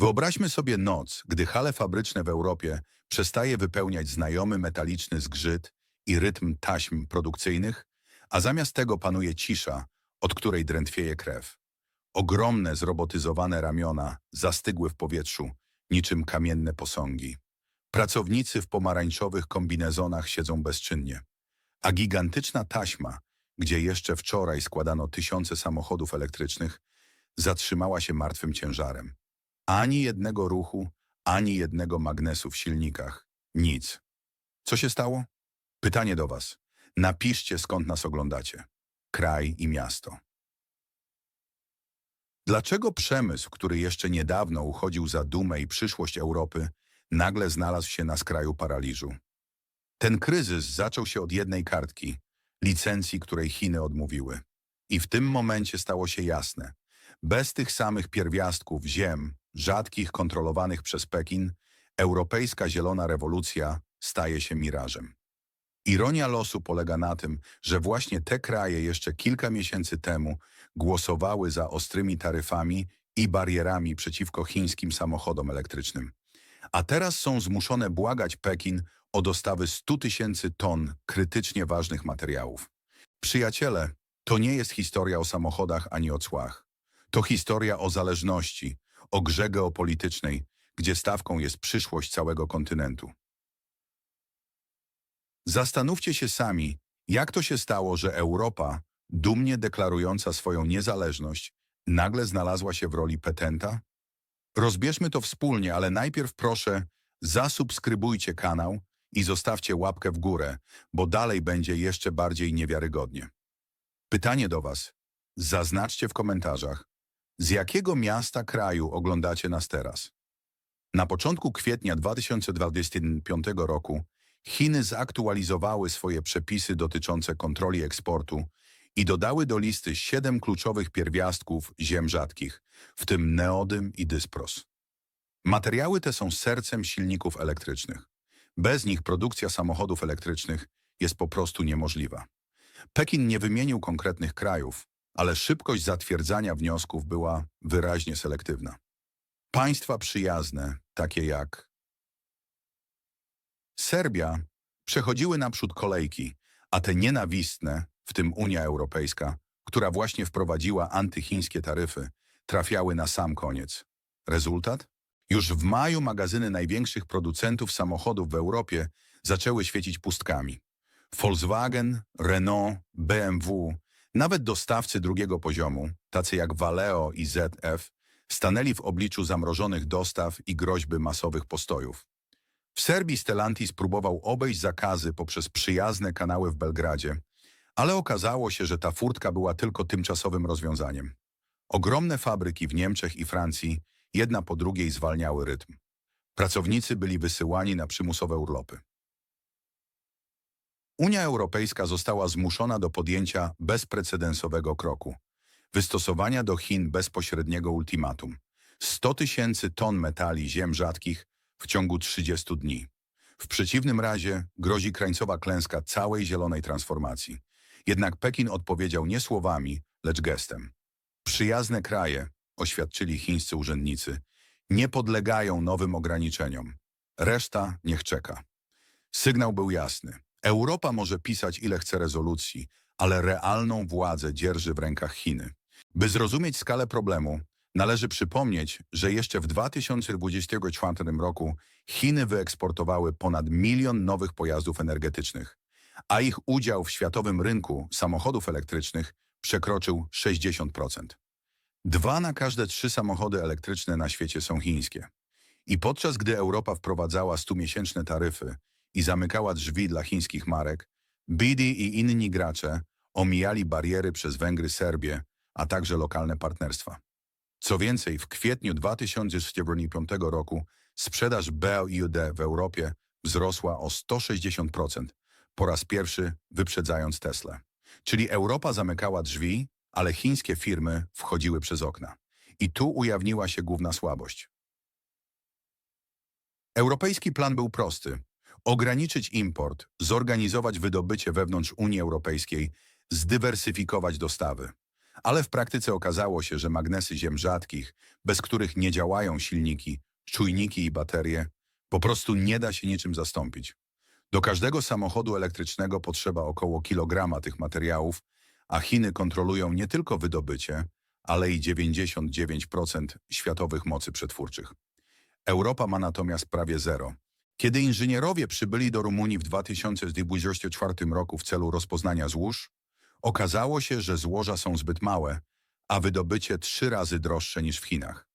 Wyobraźmy sobie noc, gdy hale fabryczne w Europie przestaje wypełniać znajomy metaliczny zgrzyt i rytm taśm produkcyjnych, a zamiast tego panuje cisza, od której drętwieje krew. Ogromne, zrobotyzowane ramiona zastygły w powietrzu, niczym kamienne posągi. Pracownicy w pomarańczowych kombinezonach siedzą bezczynnie, a gigantyczna taśma, gdzie jeszcze wczoraj składano tysiące samochodów elektrycznych, zatrzymała się martwym ciężarem. Ani jednego ruchu, ani jednego magnesu w silnikach. Nic. Co się stało? Pytanie do Was. Napiszcie, skąd nas oglądacie. Kraj i miasto. Dlaczego przemysł, który jeszcze niedawno uchodził za dumę i przyszłość Europy, nagle znalazł się na skraju paraliżu? Ten kryzys zaczął się od jednej kartki, licencji, której Chiny odmówiły. I w tym momencie stało się jasne. Bez tych samych pierwiastków ziem, rzadkich kontrolowanych przez Pekin, europejska zielona rewolucja staje się mirażem. Ironia losu polega na tym, że właśnie te kraje jeszcze kilka miesięcy temu głosowały za ostrymi taryfami i barierami przeciwko chińskim samochodom elektrycznym. A teraz są zmuszone błagać Pekin o dostawy 100 tysięcy ton krytycznie ważnych materiałów. Przyjaciele, to nie jest historia o samochodach ani o cłach. To historia o zależności, o grze geopolitycznej, gdzie stawką jest przyszłość całego kontynentu. Zastanówcie się sami, jak to się stało, że Europa, dumnie deklarująca swoją niezależność, nagle znalazła się w roli petenta? Rozbierzmy to wspólnie, ale najpierw proszę, zasubskrybujcie kanał i zostawcie łapkę w górę, bo dalej będzie jeszcze bardziej niewiarygodnie. Pytanie do Was. Zaznaczcie w komentarzach, z jakiego miasta kraju oglądacie nas teraz? Na początku kwietnia 2025 roku Chiny zaktualizowały swoje przepisy dotyczące kontroli eksportu i dodały do listy siedem kluczowych pierwiastków ziem rzadkich, w tym neodym i dyspros. Materiały te są sercem silników elektrycznych. Bez nich produkcja samochodów elektrycznych jest po prostu niemożliwa. Pekin nie wymienił konkretnych krajów, ale szybkość zatwierdzania wniosków była wyraźnie selektywna. Państwa przyjazne, takie jak Serbia, przechodziły naprzód kolejki, a te nienawistne, w tym Unia Europejska, która właśnie wprowadziła antychińskie taryfy, trafiały na sam koniec. Rezultat? Już w maju magazyny największych producentów samochodów w Europie zaczęły świecić pustkami. Volkswagen, Renault, BMW, nawet dostawcy drugiego poziomu, tacy jak Valeo i ZF, stanęli w obliczu zamrożonych dostaw i groźby masowych postojów. W Serbii Stellantis próbował obejść zakazy poprzez przyjazne kanały w Belgradzie, ale okazało się, że ta furtka była tylko tymczasowym rozwiązaniem. Ogromne fabryki w Niemczech i Francji jedna po drugiej zwalniały rytm. Pracownicy byli wysyłani na przymusowe urlopy. Unia Europejska została zmuszona do podjęcia bezprecedensowego kroku wystosowania do Chin bezpośredniego ultimatum 100 tysięcy ton metali ziem rzadkich w ciągu 30 dni. W przeciwnym razie grozi krańcowa klęska całej zielonej transformacji. Jednak Pekin odpowiedział nie słowami, lecz gestem. Przyjazne kraje, oświadczyli chińscy urzędnicy, nie podlegają nowym ograniczeniom. Reszta niech czeka. Sygnał był jasny. Europa może pisać ile chce rezolucji, ale realną władzę dzierży w rękach Chiny. By zrozumieć skalę problemu, należy przypomnieć, że jeszcze w 2024 roku Chiny wyeksportowały ponad milion nowych pojazdów energetycznych, a ich udział w światowym rynku samochodów elektrycznych przekroczył 60%. Dwa na każde trzy samochody elektryczne na świecie są chińskie. I podczas gdy Europa wprowadzała stumiesięczne taryfy i zamykała drzwi dla chińskich marek, BD i inni gracze omijali bariery przez Węgry, Serbię, a także lokalne partnerstwa. Co więcej, w kwietniu 2025 roku sprzedaż BLUD w Europie wzrosła o 160%, po raz pierwszy wyprzedzając Tesla. Czyli Europa zamykała drzwi, ale chińskie firmy wchodziły przez okna. I tu ujawniła się główna słabość. Europejski plan był prosty. Ograniczyć import, zorganizować wydobycie wewnątrz Unii Europejskiej, zdywersyfikować dostawy. Ale w praktyce okazało się, że magnesy ziem rzadkich, bez których nie działają silniki, czujniki i baterie, po prostu nie da się niczym zastąpić. Do każdego samochodu elektrycznego potrzeba około kilograma tych materiałów, a Chiny kontrolują nie tylko wydobycie, ale i 99% światowych mocy przetwórczych. Europa ma natomiast prawie zero. Kiedy inżynierowie przybyli do Rumunii w 2024 roku w celu rozpoznania złóż, okazało się, że złoża są zbyt małe, a wydobycie trzy razy droższe niż w Chinach.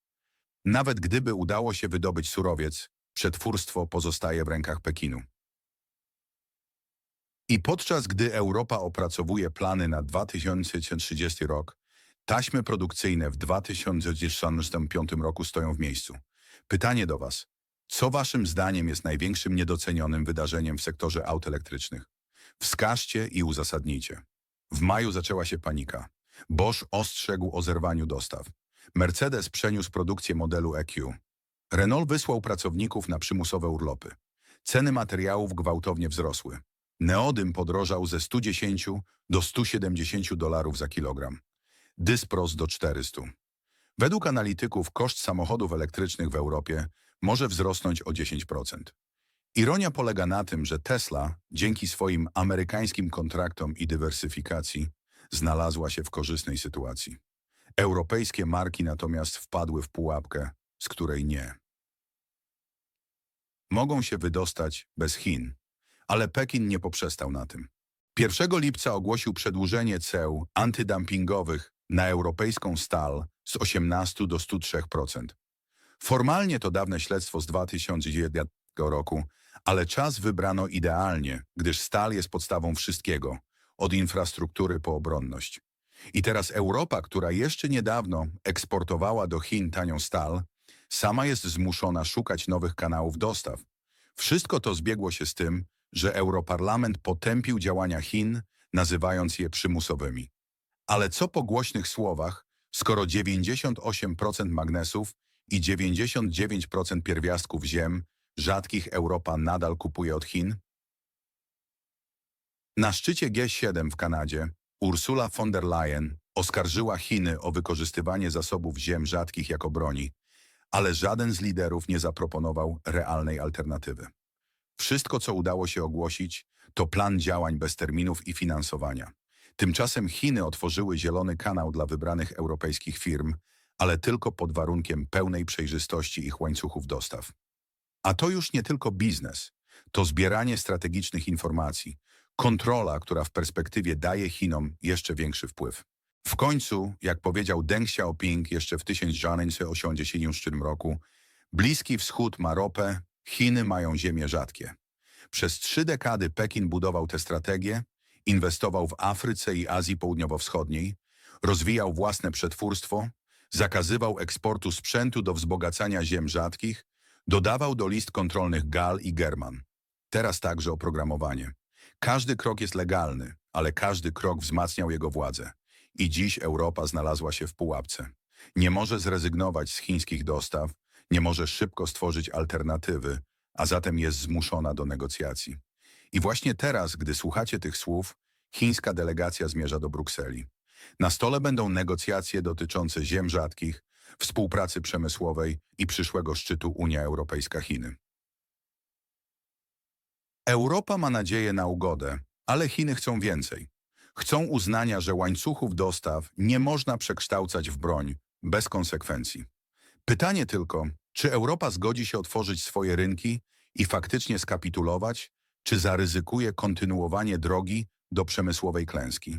Nawet gdyby udało się wydobyć surowiec, przetwórstwo pozostaje w rękach Pekinu. I podczas gdy Europa opracowuje plany na 2030 rok, taśmy produkcyjne w 2035 roku stoją w miejscu. Pytanie do Was. Co Waszym zdaniem jest największym niedocenionym wydarzeniem w sektorze aut elektrycznych? Wskażcie i uzasadnijcie. W maju zaczęła się panika. Bosch ostrzegł o zerwaniu dostaw. Mercedes przeniósł produkcję modelu EQ. Renault wysłał pracowników na przymusowe urlopy. Ceny materiałów gwałtownie wzrosły. Neodym podrożał ze 110 do 170 dolarów za kilogram. Dyspros do 400. Według analityków koszt samochodów elektrycznych w Europie może wzrosnąć o 10%. Ironia polega na tym, że Tesla, dzięki swoim amerykańskim kontraktom i dywersyfikacji, znalazła się w korzystnej sytuacji. Europejskie marki natomiast wpadły w pułapkę, z której nie. Mogą się wydostać bez Chin, ale Pekin nie poprzestał na tym. 1 lipca ogłosił przedłużenie ceł antydumpingowych na europejską stal z 18 do 103%. Formalnie to dawne śledztwo z 2009 roku, ale czas wybrano idealnie, gdyż stal jest podstawą wszystkiego, od infrastruktury po obronność. I teraz Europa, która jeszcze niedawno eksportowała do Chin tanią stal, sama jest zmuszona szukać nowych kanałów dostaw. Wszystko to zbiegło się z tym, że Europarlament potępił działania Chin, nazywając je przymusowymi. Ale co po głośnych słowach, skoro 98% magnesów i 99% pierwiastków ziem rzadkich Europa nadal kupuje od Chin? Na szczycie G7 w Kanadzie Ursula von der Leyen oskarżyła Chiny o wykorzystywanie zasobów ziem rzadkich jako broni, ale żaden z liderów nie zaproponował realnej alternatywy. Wszystko, co udało się ogłosić, to plan działań bez terminów i finansowania. Tymczasem Chiny otworzyły zielony kanał dla wybranych europejskich firm, ale tylko pod warunkiem pełnej przejrzystości ich łańcuchów dostaw. A to już nie tylko biznes, to zbieranie strategicznych informacji, kontrola, która w perspektywie daje Chinom jeszcze większy wpływ. W końcu, jak powiedział Deng Xiaoping jeszcze w 1987 roku, Bliski Wschód ma ropę, Chiny mają ziemię rzadkie. Przez trzy dekady Pekin budował tę strategię, inwestował w Afryce i Azji Południowo-Wschodniej, rozwijał własne przetwórstwo, zakazywał eksportu sprzętu do wzbogacania ziem rzadkich, dodawał do list kontrolnych Gal i German. Teraz także oprogramowanie. Każdy krok jest legalny, ale każdy krok wzmacniał jego władzę. I dziś Europa znalazła się w pułapce. Nie może zrezygnować z chińskich dostaw, nie może szybko stworzyć alternatywy, a zatem jest zmuszona do negocjacji. I właśnie teraz, gdy słuchacie tych słów, chińska delegacja zmierza do Brukseli. Na stole będą negocjacje dotyczące ziem rzadkich, współpracy przemysłowej i przyszłego szczytu Unia Europejska-Chiny. Europa ma nadzieję na ugodę, ale Chiny chcą więcej. Chcą uznania, że łańcuchów dostaw nie można przekształcać w broń bez konsekwencji. Pytanie tylko, czy Europa zgodzi się otworzyć swoje rynki i faktycznie skapitulować, czy zaryzykuje kontynuowanie drogi do przemysłowej klęski.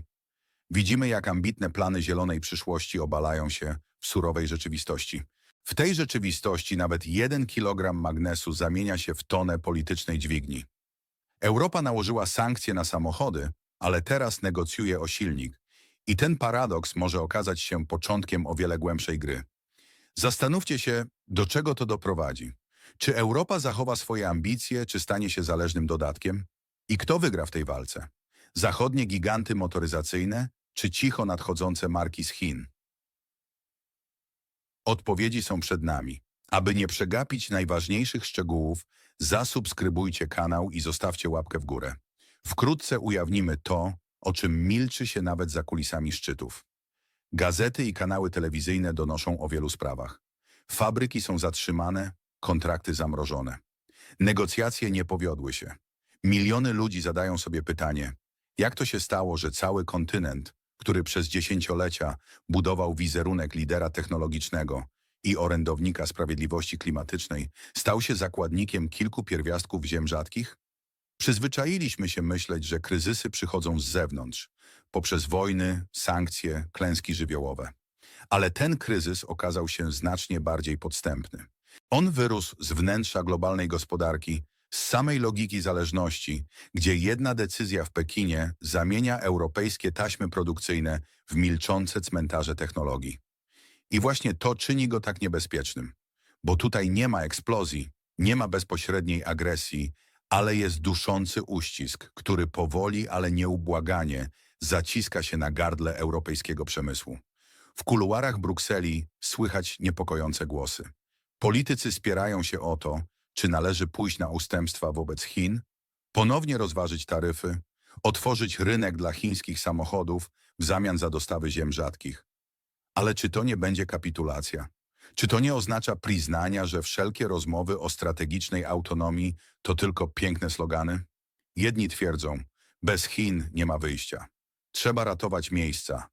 Widzimy, jak ambitne plany zielonej przyszłości obalają się w surowej rzeczywistości. W tej rzeczywistości nawet jeden kilogram magnesu zamienia się w tonę politycznej dźwigni. Europa nałożyła sankcje na samochody, ale teraz negocjuje o silnik. I ten paradoks może okazać się początkiem o wiele głębszej gry. Zastanówcie się, do czego to doprowadzi. Czy Europa zachowa swoje ambicje, czy stanie się zależnym dodatkiem? I kto wygra w tej walce? Zachodnie giganty motoryzacyjne, czy cicho nadchodzące marki z Chin? Odpowiedzi są przed nami. Aby nie przegapić najważniejszych szczegółów, zasubskrybujcie kanał i zostawcie łapkę w górę. Wkrótce ujawnimy to, o czym milczy się nawet za kulisami szczytów. Gazety i kanały telewizyjne donoszą o wielu sprawach. Fabryki są zatrzymane, kontrakty zamrożone. Negocjacje nie powiodły się. Miliony ludzi zadają sobie pytanie, jak to się stało, że cały kontynent, który przez dziesięciolecia budował wizerunek lidera technologicznego i orędownika sprawiedliwości klimatycznej, stał się zakładnikiem kilku pierwiastków ziem rzadkich? Przyzwyczailiśmy się myśleć, że kryzysy przychodzą z zewnątrz, poprzez wojny, sankcje, klęski żywiołowe. Ale ten kryzys okazał się znacznie bardziej podstępny. On wyrósł z wnętrza globalnej gospodarki, z samej logiki zależności, gdzie jedna decyzja w Pekinie zamienia europejskie taśmy produkcyjne w milczące cmentarze technologii. I właśnie to czyni go tak niebezpiecznym, bo tutaj nie ma eksplozji, nie ma bezpośredniej agresji, ale jest duszący uścisk, który powoli, ale nieubłaganie zaciska się na gardle europejskiego przemysłu. W kuluarach Brukseli słychać niepokojące głosy. Politycy spierają się o to, czy należy pójść na ustępstwa wobec Chin, ponownie rozważyć taryfy, otworzyć rynek dla chińskich samochodów w zamian za dostawy ziem rzadkich. Ale czy to nie będzie kapitulacja? Czy to nie oznacza priznania, że wszelkie rozmowy o strategicznej autonomii to tylko piękne slogany? Jedni twierdzą, bez Chin nie ma wyjścia. Trzeba ratować miejsca,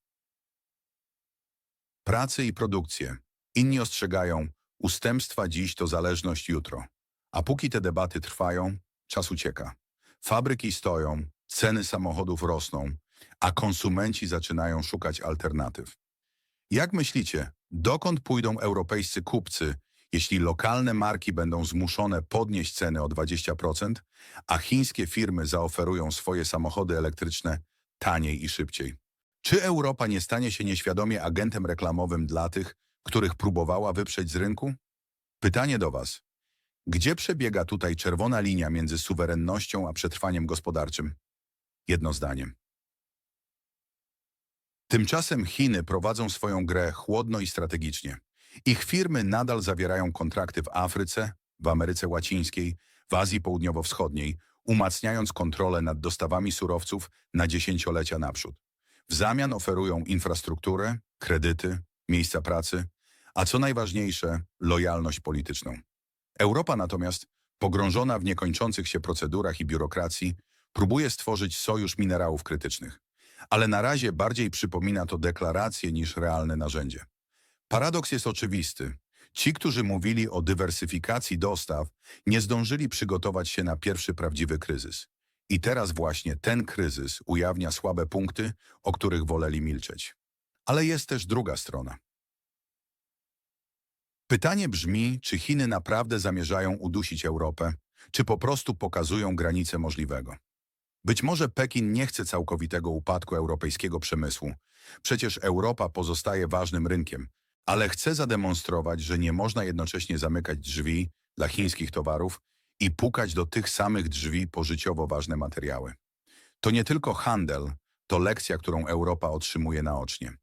pracy i produkcję. Inni ostrzegają, ustępstwa dziś to zależność jutro. A póki te debaty trwają, czas ucieka. Fabryki stoją, ceny samochodów rosną, a konsumenci zaczynają szukać alternatyw. Jak myślicie, dokąd pójdą europejscy kupcy, jeśli lokalne marki będą zmuszone podnieść ceny o 20%, a chińskie firmy zaoferują swoje samochody elektryczne taniej i szybciej? Czy Europa nie stanie się nieświadomie agentem reklamowym dla tych, których próbowała wyprzeć z rynku? Pytanie do Was. Gdzie przebiega tutaj czerwona linia między suwerennością a przetrwaniem gospodarczym? Jedno zdaniem. Tymczasem Chiny prowadzą swoją grę chłodno i strategicznie. Ich firmy nadal zawierają kontrakty w Afryce, w Ameryce Łacińskiej, w Azji Południowo-Wschodniej, umacniając kontrolę nad dostawami surowców na dziesięciolecia naprzód. W zamian oferują infrastrukturę, kredyty, miejsca pracy, a co najważniejsze, lojalność polityczną. Europa natomiast, pogrążona w niekończących się procedurach i biurokracji, próbuje stworzyć sojusz minerałów krytycznych. Ale na razie bardziej przypomina to deklarację niż realne narzędzie. Paradoks jest oczywisty. Ci, którzy mówili o dywersyfikacji dostaw, nie zdążyli przygotować się na pierwszy prawdziwy kryzys. I teraz właśnie ten kryzys ujawnia słabe punkty, o których woleli milczeć. Ale jest też druga strona. Pytanie brzmi, czy Chiny naprawdę zamierzają udusić Europę, czy po prostu pokazują granice możliwego. Być może Pekin nie chce całkowitego upadku europejskiego przemysłu. Przecież Europa pozostaje ważnym rynkiem, ale chce zademonstrować, że nie można jednocześnie zamykać drzwi dla chińskich towarów i pukać do tych samych drzwi po życiowo ważne materiały. To nie tylko handel, to lekcja, którą Europa otrzymuje naocznie.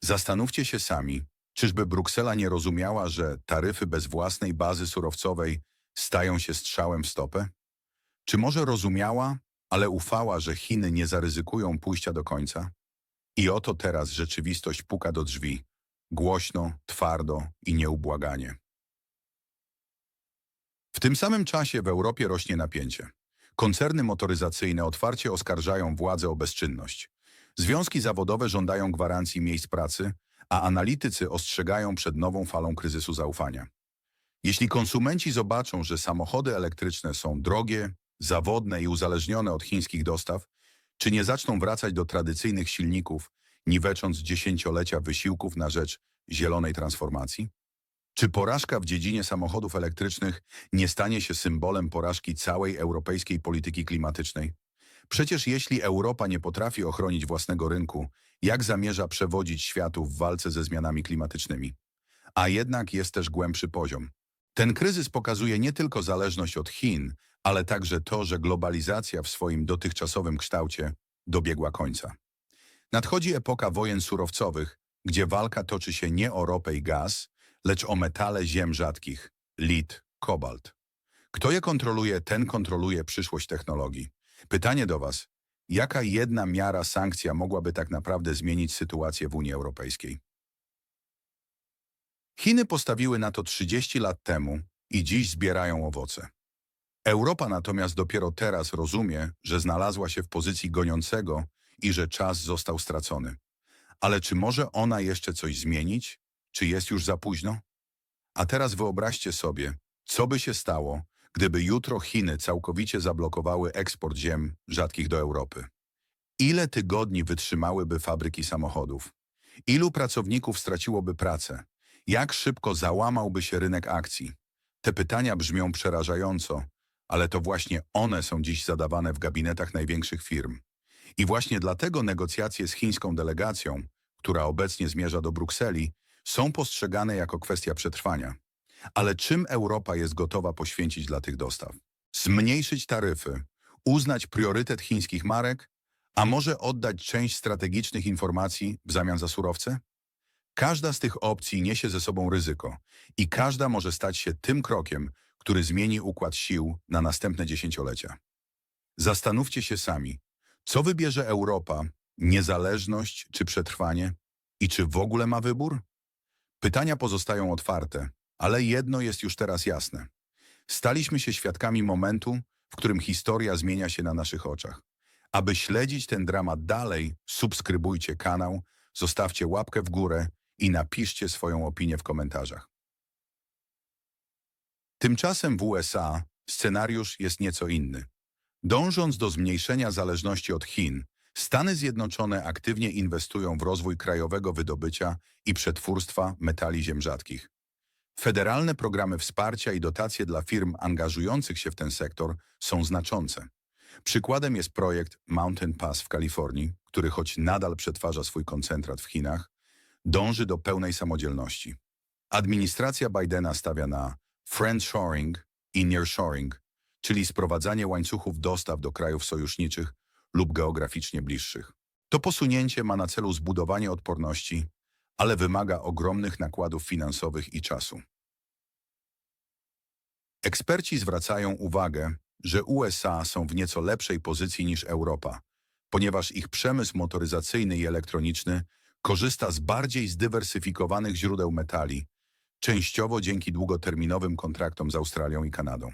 Zastanówcie się sami, czyżby Bruksela nie rozumiała, że taryfy bez własnej bazy surowcowej stają się strzałem w stopę? Czy może rozumiała, ale ufała, że Chiny nie zaryzykują pójścia do końca? I oto teraz rzeczywistość puka do drzwi, głośno, twardo i nieubłaganie. W tym samym czasie w Europie rośnie napięcie. Koncerny motoryzacyjne otwarcie oskarżają władzę o bezczynność. Związki zawodowe żądają gwarancji miejsc pracy, a analitycy ostrzegają przed nową falą kryzysu zaufania. Jeśli konsumenci zobaczą, że samochody elektryczne są drogie, zawodne i uzależnione od chińskich dostaw, czy nie zaczną wracać do tradycyjnych silników, niwecząc dziesięciolecia wysiłków na rzecz zielonej transformacji? Czy porażka w dziedzinie samochodów elektrycznych nie stanie się symbolem porażki całej europejskiej polityki klimatycznej? Przecież jeśli Europa nie potrafi ochronić własnego rynku, jak zamierza przewodzić światu w walce ze zmianami klimatycznymi? A jednak jest też głębszy poziom. Ten kryzys pokazuje nie tylko zależność od Chin, ale także to, że globalizacja w swoim dotychczasowym kształcie dobiegła końca. Nadchodzi epoka wojen surowcowych, gdzie walka toczy się nie o ropę i gaz, lecz o metale ziem rzadkich, lit, kobalt. Kto je kontroluje, ten kontroluje przyszłość technologii. Pytanie do Was, jaka jedna miara sankcja mogłaby tak naprawdę zmienić sytuację w Unii Europejskiej. Chiny postawiły na to 30 lat temu i dziś zbierają owoce. Europa natomiast dopiero teraz rozumie, że znalazła się w pozycji goniącego i że czas został stracony. Ale czy może ona jeszcze coś zmienić? Czy jest już za późno? A teraz wyobraźcie sobie, co by się stało, gdyby jutro Chiny całkowicie zablokowały eksport ziem rzadkich do Europy. Ile tygodni wytrzymałyby fabryki samochodów? Ilu pracowników straciłoby pracę? Jak szybko załamałby się rynek akcji? Te pytania brzmią przerażająco, ale to właśnie one są dziś zadawane w gabinetach największych firm. I właśnie dlatego negocjacje z chińską delegacją, która obecnie zmierza do Brukseli, są postrzegane jako kwestia przetrwania. Ale czym Europa jest gotowa poświęcić dla tych dostaw? Zmniejszyć taryfy, uznać priorytet chińskich marek, a może oddać część strategicznych informacji w zamian za surowce? Każda z tych opcji niesie ze sobą ryzyko i każda może stać się tym krokiem, który zmieni układ sił na następne dziesięciolecia. Zastanówcie się sami, co wybierze Europa, niezależność czy przetrwanie i czy w ogóle ma wybór? Pytania pozostają otwarte, ale jedno jest już teraz jasne. Staliśmy się świadkami momentu, w którym historia zmienia się na naszych oczach. Aby śledzić ten dramat dalej, subskrybujcie kanał, zostawcie łapkę w górę i napiszcie swoją opinię w komentarzach. Tymczasem w USA scenariusz jest nieco inny. Dążąc do zmniejszenia zależności od Chin, Stany Zjednoczone aktywnie inwestują w rozwój krajowego wydobycia i przetwórstwa metali ziem rzadkich. Federalne programy wsparcia i dotacje dla firm angażujących się w ten sektor są znaczące. Przykładem jest projekt Mountain Pass w Kalifornii, który choć nadal przetwarza swój koncentrat w Chinach, dąży do pełnej samodzielności. Administracja Bidena stawia na friendshoring i nearshoring, czyli sprowadzanie łańcuchów dostaw do krajów sojuszniczych lub geograficznie bliższych. To posunięcie ma na celu zbudowanie odporności, ale wymaga ogromnych nakładów finansowych i czasu. Eksperci zwracają uwagę, że USA są w nieco lepszej pozycji niż Europa, ponieważ ich przemysł motoryzacyjny i elektroniczny korzysta z bardziej zdywersyfikowanych źródeł metali, częściowo dzięki długoterminowym kontraktom z Australią i Kanadą.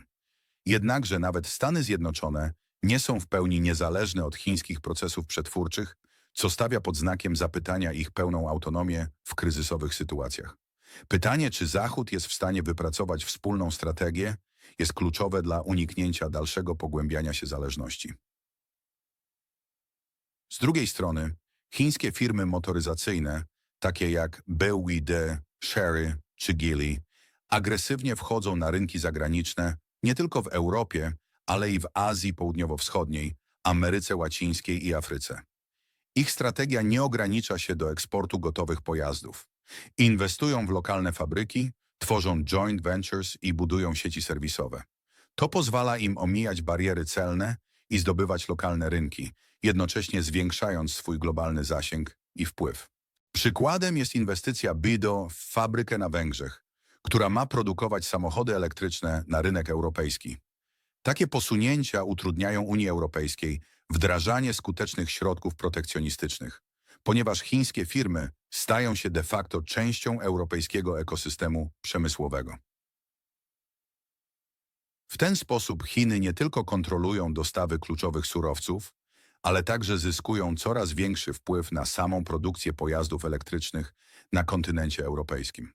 Jednakże nawet Stany Zjednoczone nie są w pełni niezależne od chińskich procesów przetwórczych, co stawia pod znakiem zapytania ich pełną autonomię w kryzysowych sytuacjach. Pytanie, czy Zachód jest w stanie wypracować wspólną strategię, jest kluczowe dla uniknięcia dalszego pogłębiania się zależności. Z drugiej strony, chińskie firmy motoryzacyjne, takie jak BYD, Chery czy Geely, agresywnie wchodzą na rynki zagraniczne nie tylko w Europie, ale i w Azji Południowo-Wschodniej, Ameryce Łacińskiej i Afryce. Ich strategia nie ogranicza się do eksportu gotowych pojazdów. Inwestują w lokalne fabryki, tworzą joint ventures i budują sieci serwisowe. To pozwala im omijać bariery celne i zdobywać lokalne rynki, jednocześnie zwiększając swój globalny zasięg i wpływ. Przykładem jest inwestycja BIDO w fabrykę na Węgrzech, która ma produkować samochody elektryczne na rynek europejski. Takie posunięcia utrudniają Unii Europejskiej wdrażanie skutecznych środków protekcjonistycznych, ponieważ chińskie firmy stają się de facto częścią europejskiego ekosystemu przemysłowego. W ten sposób Chiny nie tylko kontrolują dostawy kluczowych surowców, ale także zyskują coraz większy wpływ na samą produkcję pojazdów elektrycznych na kontynencie europejskim.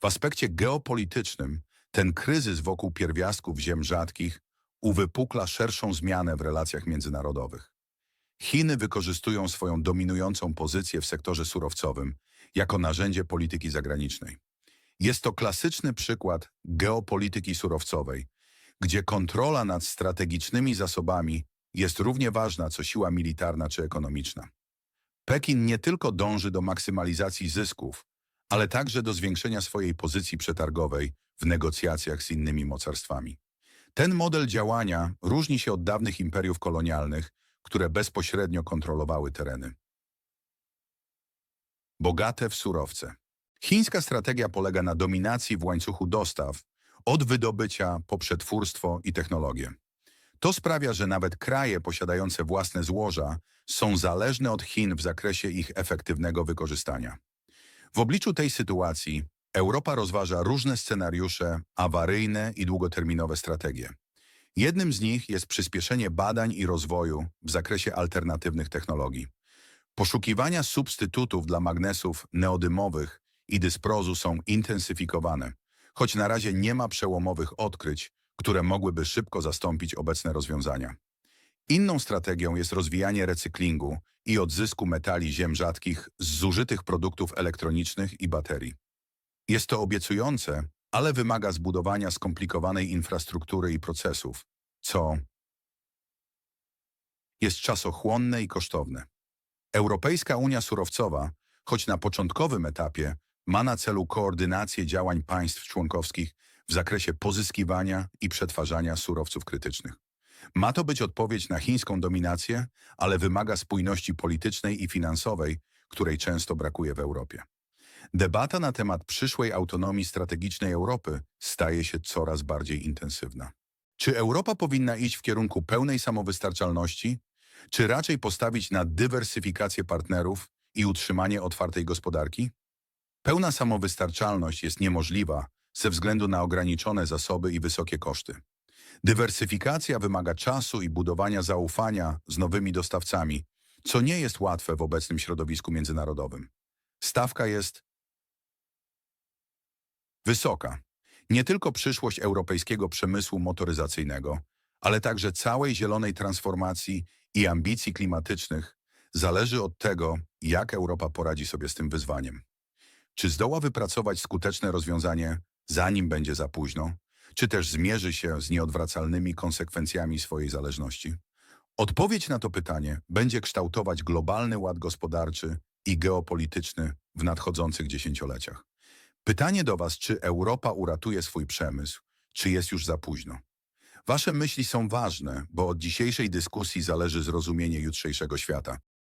W aspekcie geopolitycznym ten kryzys wokół pierwiastków ziem rzadkich uwypukla szerszą zmianę w relacjach międzynarodowych. Chiny wykorzystują swoją dominującą pozycję w sektorze surowcowym jako narzędzie polityki zagranicznej. Jest to klasyczny przykład geopolityki surowcowej, gdzie kontrola nad strategicznymi zasobami jest równie ważna co siła militarna czy ekonomiczna. Pekin nie tylko dąży do maksymalizacji zysków, ale także do zwiększenia swojej pozycji przetargowej w negocjacjach z innymi mocarstwami. Ten model działania różni się od dawnych imperiów kolonialnych, które bezpośrednio kontrolowały tereny. Bogate w surowce. Chińska strategia polega na dominacji w łańcuchu dostaw, od wydobycia po przetwórstwo i technologię. To sprawia, że nawet kraje posiadające własne złoża są zależne od Chin w zakresie ich efektywnego wykorzystania. W obliczu tej sytuacji Europa rozważa różne scenariusze, awaryjne i długoterminowe strategie. Jednym z nich jest przyspieszenie badań i rozwoju w zakresie alternatywnych technologii. Poszukiwania substytutów dla magnesów neodymowych i dysprozu są intensyfikowane, choć na razie nie ma przełomowych odkryć, które mogłyby szybko zastąpić obecne rozwiązania. Inną strategią jest rozwijanie recyklingu i odzysku metali ziem rzadkich z zużytych produktów elektronicznych i baterii. Jest to obiecujące, ale wymaga zbudowania skomplikowanej infrastruktury i procesów, co jest czasochłonne i kosztowne. Europejska Unia Surowcowa, choć na początkowym etapie, ma na celu koordynację działań państw członkowskich w zakresie pozyskiwania i przetwarzania surowców krytycznych. Ma to być odpowiedź na chińską dominację, ale wymaga spójności politycznej i finansowej, której często brakuje w Europie. Debata na temat przyszłej autonomii strategicznej Europy staje się coraz bardziej intensywna. Czy Europa powinna iść w kierunku pełnej samowystarczalności, czy raczej postawić na dywersyfikację partnerów i utrzymanie otwartej gospodarki? Pełna samowystarczalność jest niemożliwa ze względu na ograniczone zasoby i wysokie koszty. Dywersyfikacja wymaga czasu i budowania zaufania z nowymi dostawcami, co nie jest łatwe w obecnym środowisku międzynarodowym. Stawka jest wysoka. Nie tylko przyszłość europejskiego przemysłu motoryzacyjnego, ale także całej zielonej transformacji i ambicji klimatycznych zależy od tego, jak Europa poradzi sobie z tym wyzwaniem. Czy zdoła wypracować skuteczne rozwiązanie, zanim będzie za późno, czy też zmierzy się z nieodwracalnymi konsekwencjami swojej zależności? Odpowiedź na to pytanie będzie kształtować globalny ład gospodarczy i geopolityczny w nadchodzących dziesięcioleciach. Pytanie do Was, czy Europa uratuje swój przemysł, czy jest już za późno? Wasze myśli są ważne, bo od dzisiejszej dyskusji zależy zrozumienie jutrzejszego świata.